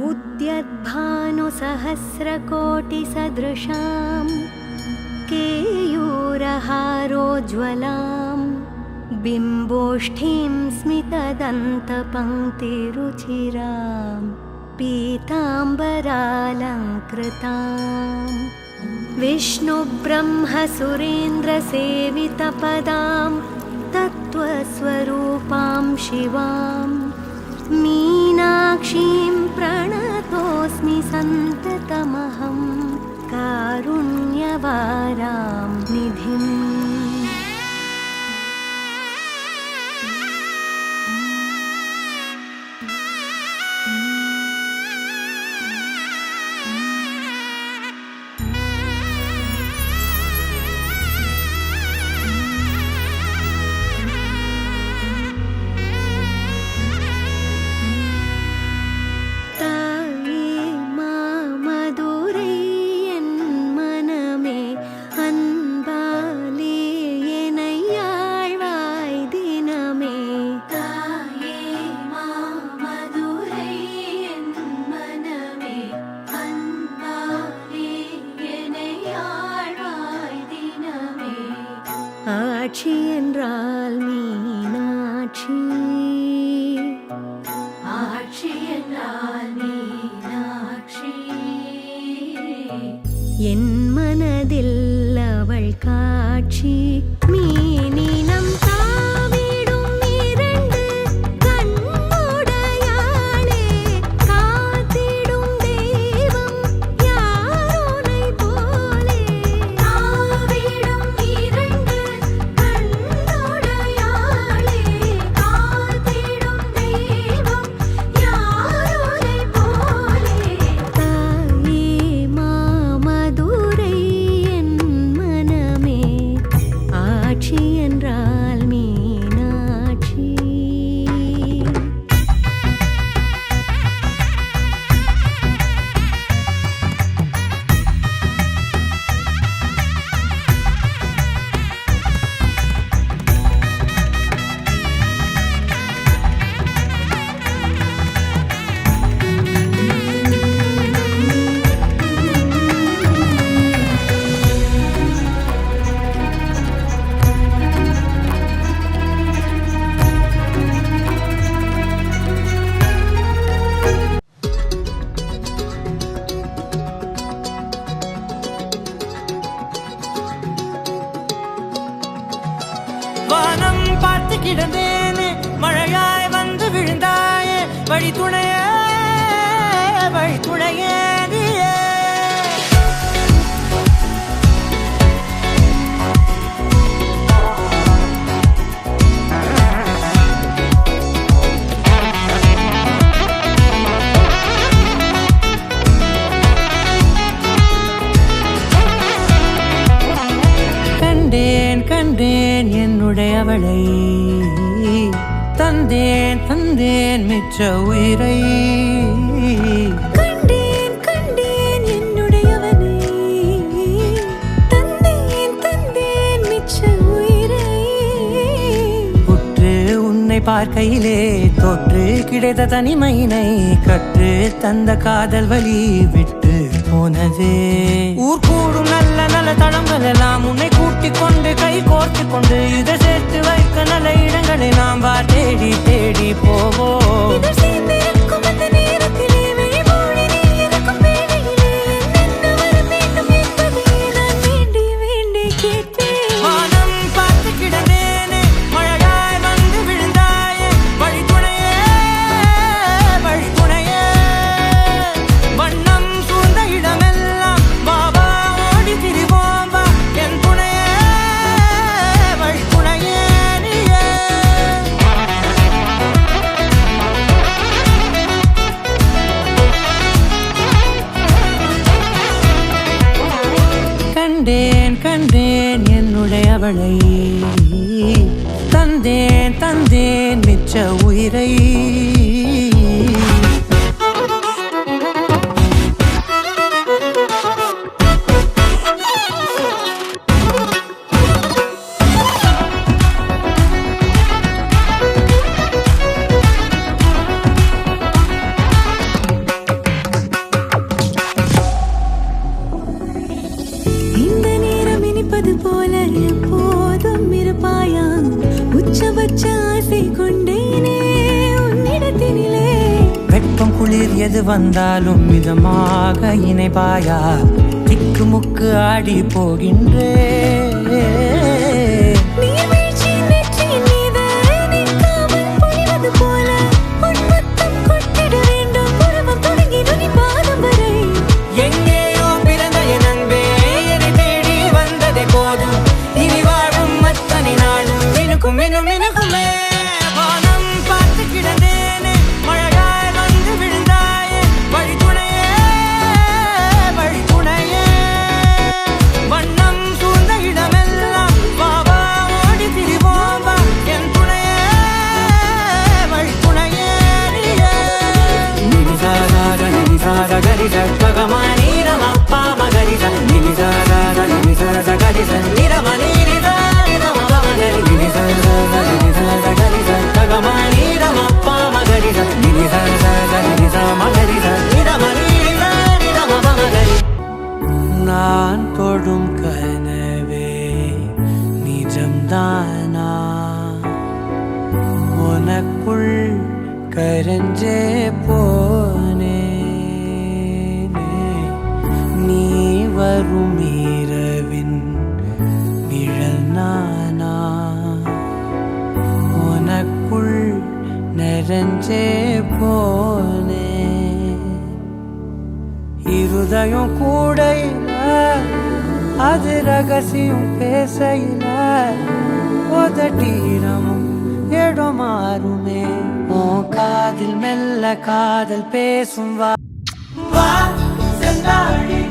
उद्यद्भानुसहस्रकोटिसदृशां केयूरहारोज्ज्वलां बिम्बोष्ठीं स्मितदन्तपङ्क्तिरुचिरां पीताम्बरालङ्कृताम् विष्णुब्रह्मसुरेन्द्रसेवितपदां तत्त्वस्वरूपां शिवां मीनाक्षीं प्रणतोऽस्मि सन्ततमहं कारुण्यवारां निधिम् என் மனதில் அவள் காட்சி மிச்ச உயிரை. கண்டேன் கண்டேன் என்னுடையவனே. தந்தேன் தந்தேன் மிச்ச உயிரை. உற்று உன்னை பார்க்கையிலே தொற்று கிடைத்த தனிமையினை கற்று தந்த காதல் வழி விட்டு போனதே ஊர் பல தளங்கள் எல்லாம் உன்னை கூட்டி கொண்டு கை கோர்த்து கொண்டு இதை சேர்த்து வைக்க நல்ல இடங்களை நாம் வா தேடி தேடி போவோம். வந்தாலும் மிதமாக இணைப்பாயா? திக்கு முக்கு ஆடி போகின்றே. தெரிஞ்சே போனேனே நீ வரும் இரவின் நிழல் நானா? உனக்குள் நிறைஞ்சே போனே. இருதயம் கூடையில அது ரகசியம் பேசையில உதட்டீரமும் இடம் மாறுமே ஓ காதில் மெல்ல காதல் பேசும் வா. செந்தாழி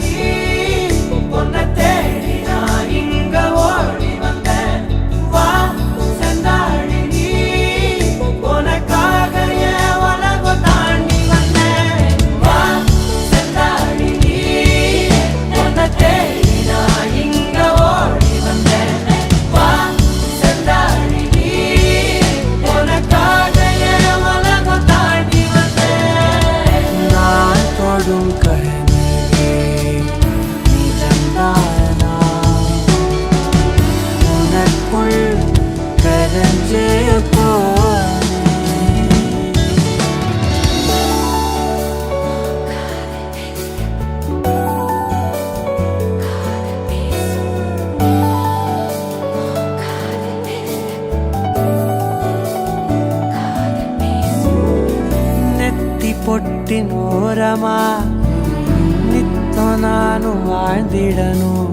நித்தம் நானும் வாழ்ந்திடணும்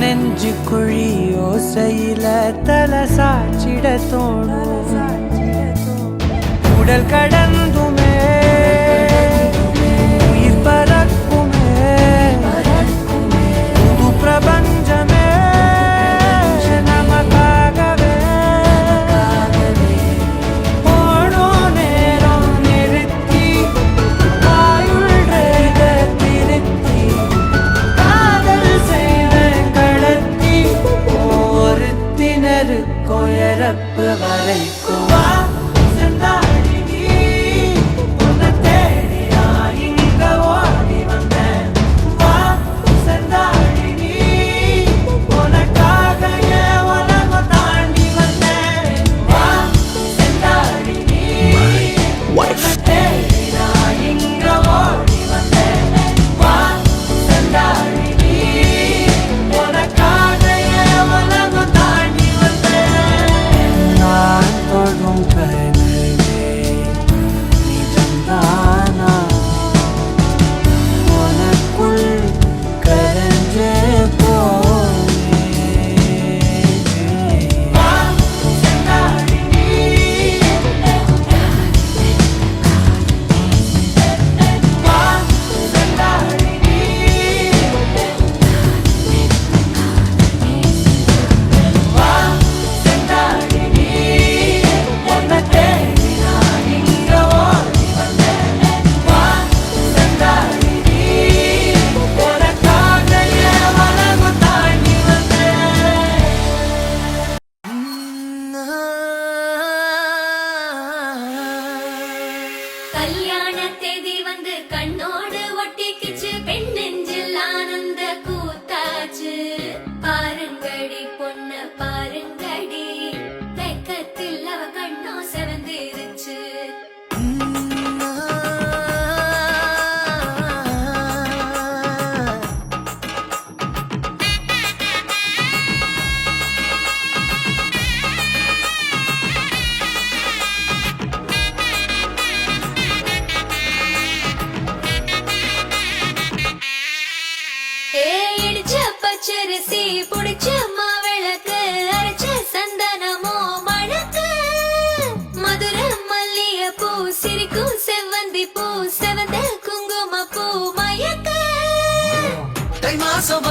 நெஞ்சு குழி யோசையில தலை சாச்சிட தோணும் உடல் கடந்துமே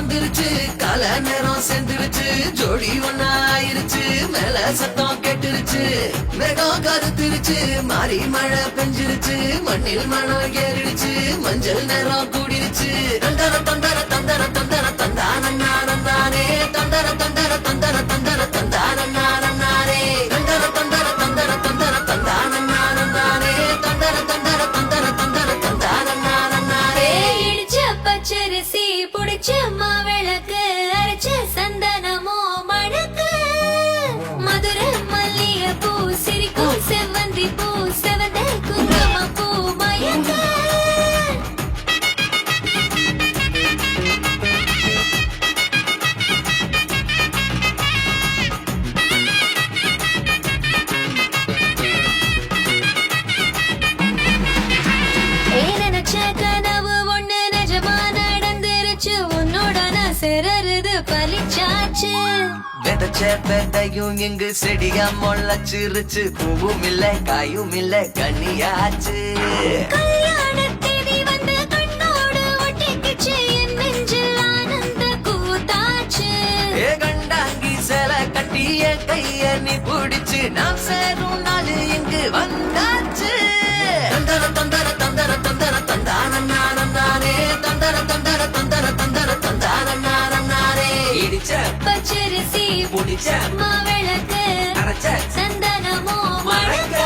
வந்துருச்சு. கல நேரம் சேர்ந்துருச்சு ஜோடி ஒன்னா ஆயிருச்சு மேல சத்தம் கெட்டுருச்சு. மேகம் கருத்துருச்சு மாறி மழை பெஞ்சிருச்சு. மண்ணில் மணம் ஏறிடுச்சு. மஞ்சள் நேரம் கூடிருச்சு. தந்தர தந்தர தந்தர தந்தர தந்தானே தந்தர தந்தர தந்தர தந்தர தந்தானே விதைச்ச விதையும் இங்கு செடியா முளைச்சிருச்சு பூவும் இல்ல காயும் இல்ல கனியாச்சு கைய நீ பிடிச்சு. நாம் சேரும் நாள் இங்கு வந்தாச்சு புடிச்ச மாவிளக்கு அரைச்ச சந்தனமோ மணக்க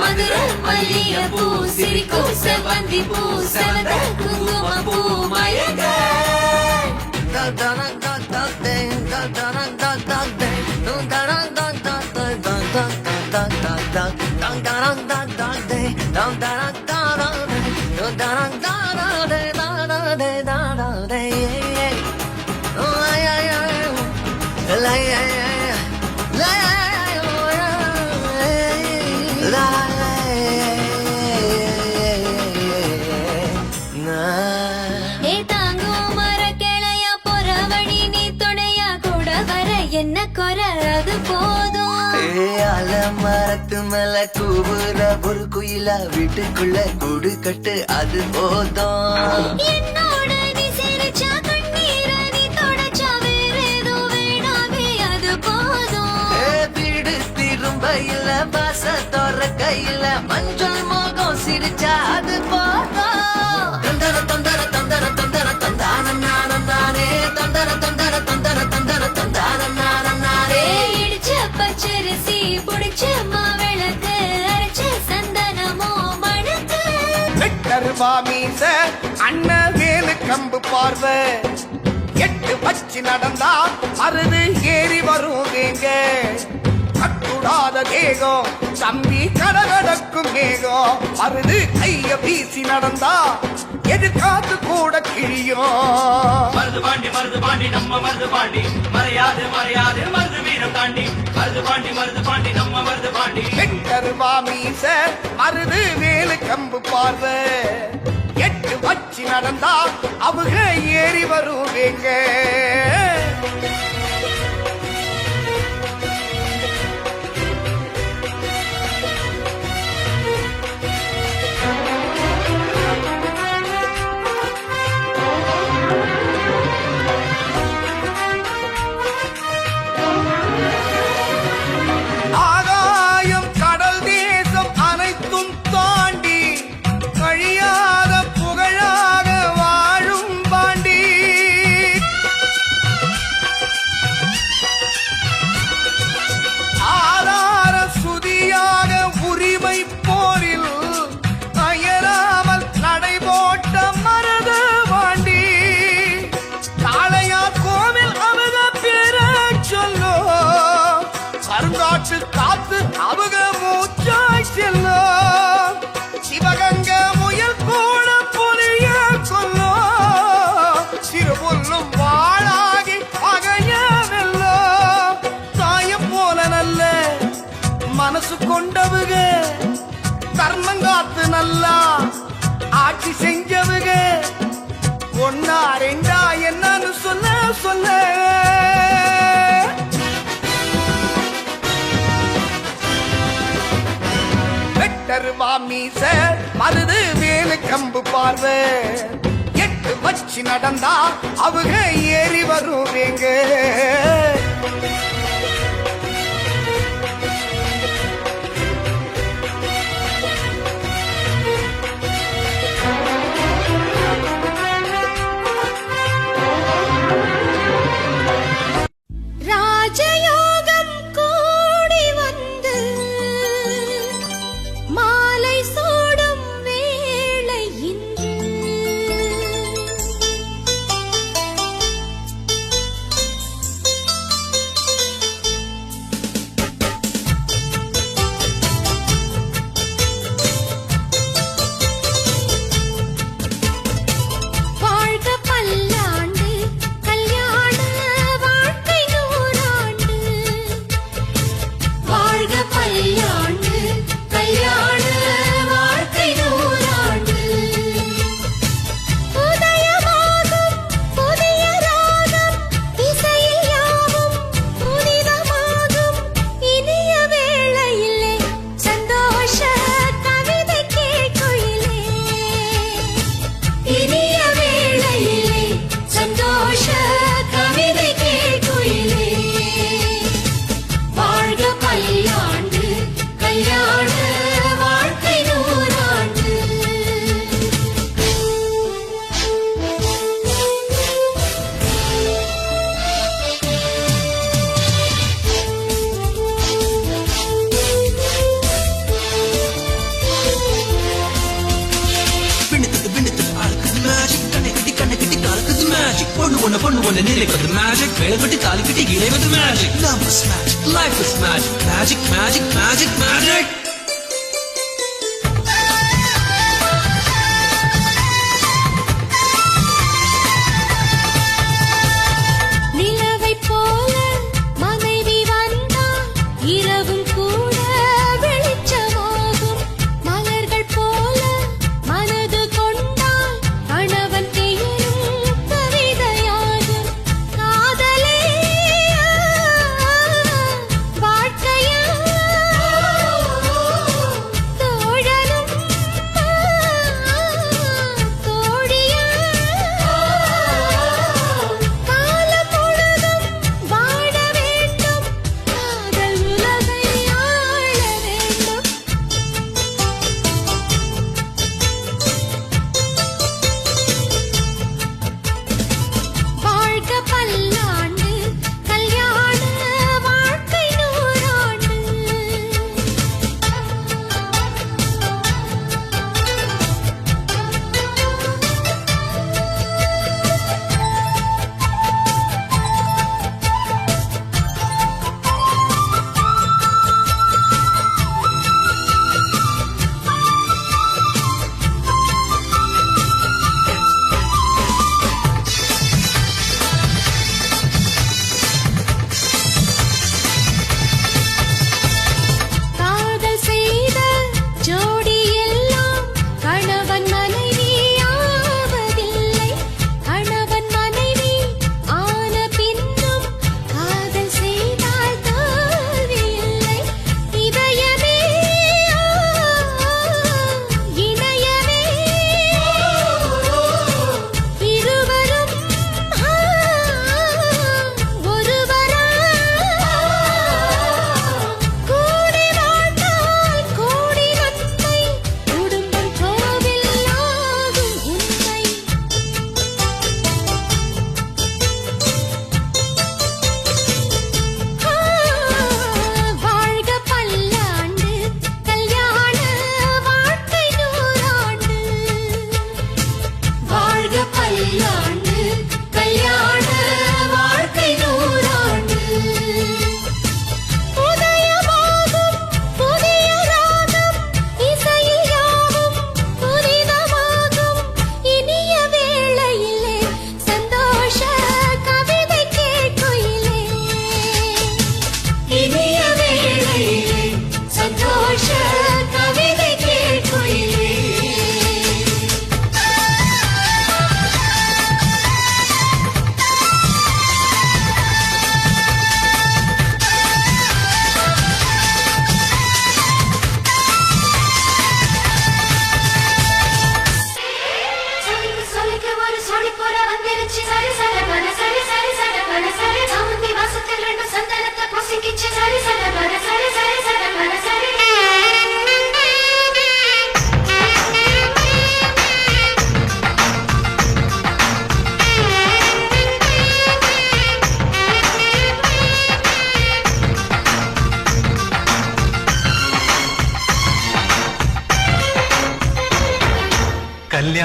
மதுர மல்லிய பூ சிரிக்கும் செவ்வந்தி பூ செவந்த குங்கும பூ மயக்க. ஏ கூவுற ஒரு குயில வீட்டுக்குள்ள கூடு கட்டு அது போதும். இல்ல பாச தோற கையில மஞ்சள் மோகம் சிரிச்சா அது போதும். தந்தர தந்தர தந்தர தந்தர தந்தானே தந்தர தந்தர தந்தர தந்தர தந்தானே இடிச்ச பச்சரிசி புடிச்ச பார்வை. எட்டு வச்சு நடந்தா மருது ஏறி வரும் வேங்க கட்டுடாத தேகம் தம்பி கடகடக்கும் மேகம். மருது கைய வீசி நடந்தா எதிர்காத்து கூட கிழியும். மருது பாண்டி மருது பாண்டி நம்ம மருது பாண்டி. மறையாது மறையாது மருது வீரம் தாண்டி. மருது பாண்டி மருது பாண்டி நம்ம மருது பாண்டி. வெட்டருவா மீச மருது வேலு கம்பு பார்வை. எட்டு வச்சு நடந்தா அவங்க ஏறி வருவீங்க. ஆட்சி செஞ்சவுக ஒன்னா ரெண்டா என்னன்னு சொல்ல சொல்ல. வெட்ட மீச மருது வேலு கம்பு பார்வை. எட்டு வச்சு நடந்தா அவங்க ஏறி வருவேங்க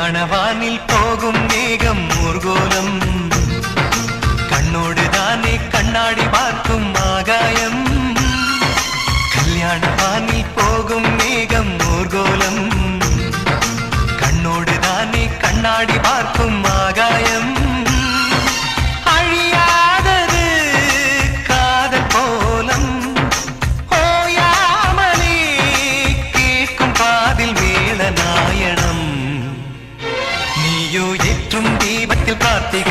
கல்யாண வானில் போகும் மேகம் ஊர்கோலம். യേശുയേറ്റും ദീപത്തിൽ പ്രാർത്ഥിക്കും.